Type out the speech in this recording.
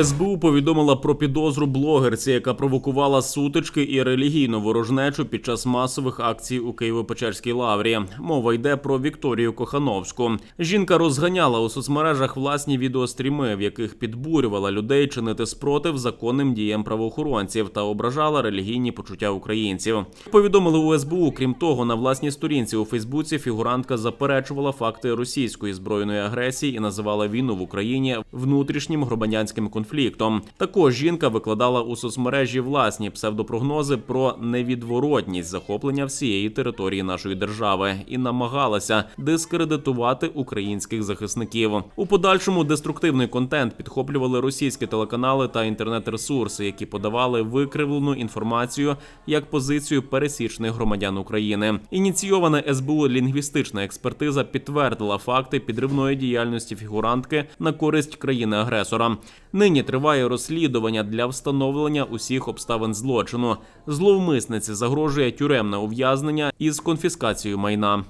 СБУ повідомила про підозру блогерці, яка провокувала сутички і релігійну ворожнечу під час масових акцій у Києво-Печерській лаврі. Мова йде про Вікторію Кохановську. Жінка розганяла у соцмережах власні відеостріми, в яких підбурювала людей чинити спротив законним діям правоохоронців та ображала релігійні почуття українців. Повідомили у СБУ. Крім того, на власній сторінці у Фейсбуці фігурантка заперечувала факти російської збройної агресії і називала війну в Україні внутрішнім громадянським конфліктом. Також жінка викладала у соцмережі власні псевдопрогнози про невідворотність захоплення всієї території нашої держави і намагалася дискредитувати українських захисників. У подальшому деструктивний контент підхоплювали російські телеканали та інтернет-ресурси, які подавали викривлену інформацію як позицію пересічних громадян України. Ініційована СБУ лінгвістична експертиза підтвердила факти підривної діяльності фігурантки на користь країни-агресора. Нині триває розслідування для встановлення усіх обставин злочину. Зловмисниці загрожує тюремне ув'язнення із конфіскацією майна.